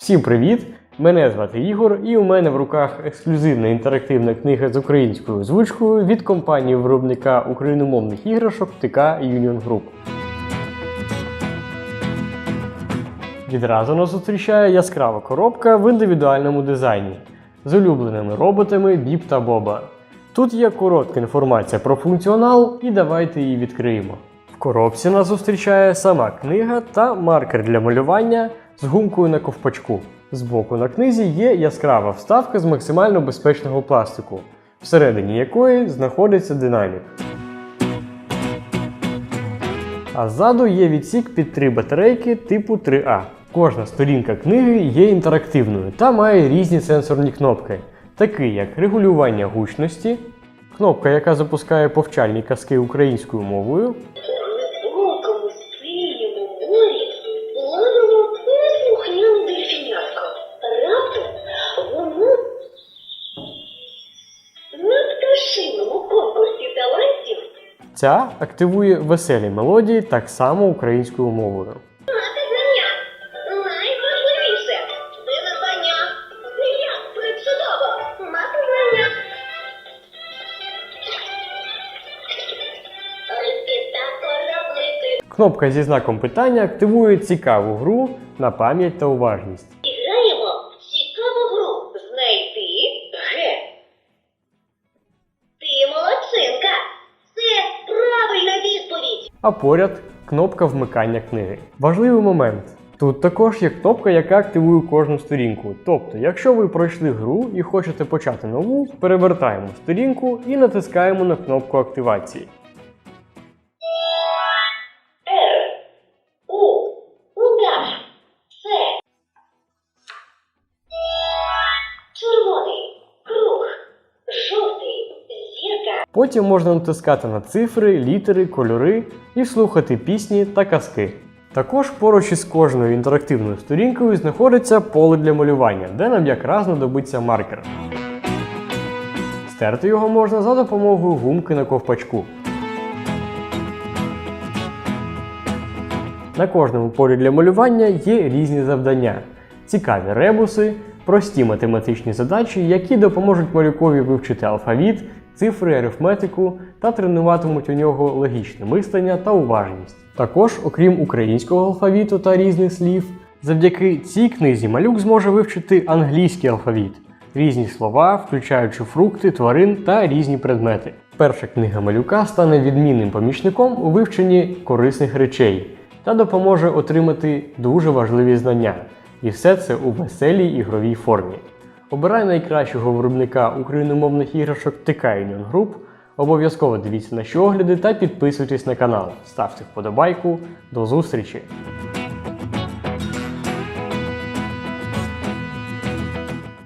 Всім привіт! Мене звати Ігор, і у мене в руках ексклюзивна інтерактивна книга з українською озвучкою від компанії виробника україномовних іграшок ТК Union Group. Відразу нас зустрічає яскрава коробка в індивідуальному дизайні з улюбленими роботами Біп та Боба. Тут є коротка інформація про функціонал, і давайте її відкриємо. В коробці нас зустрічає сама книга та маркер для малювання з гумкою на ковпачку. Збоку на книзі є яскрава вставка з максимально безпечного пластику, всередині якої знаходиться динамік. А ззаду є відсік під три батарейки типу 3А. Кожна сторінка книги є інтерактивною та має різні сенсорні кнопки, такі як регулювання гучності, кнопка, яка запускає повчальні казки українською мовою, ця активує веселі мелодії так само українською мовою. Кнопка зі знаком питання активує цікаву гру на пам'ять та уважність. А поряд кнопка вмикання книги. Важливий момент. Тут також є кнопка, яка активує кожну сторінку. Тобто, якщо ви пройшли гру і хочете почати нову, перевертаємо сторінку і натискаємо на кнопку активації. Потім можна натискати на цифри, літери, кольори і слухати пісні та казки. Також поруч із кожною інтерактивною сторінкою знаходиться поле для малювання, де нам якраз знадобиться маркер. Стерти його можна за допомогою гумки на ковпачку. На кожному полі для малювання є різні завдання, цікаві ребуси, прості математичні задачі, які допоможуть малюкові вивчити алфавіт, цифри, арифметику та тренуватимуть у нього логічне мислення та уважність. Також, окрім українського алфавіту та різних слів, завдяки цій книзі малюк зможе вивчити англійський алфавіт, різні слова, включаючи фрукти, тварин та різні предмети. Перша книга малюка стане відмінним помічником у вивченні корисних речей та допоможе отримати дуже важливі знання. І все це у веселій ігровій формі. Обирай найкращого виробника україномовних іграшок ТК Union Group. Обов'язково дивіться наші огляди та підписуйтесь на канал. Ставте вподобайку. До зустрічі!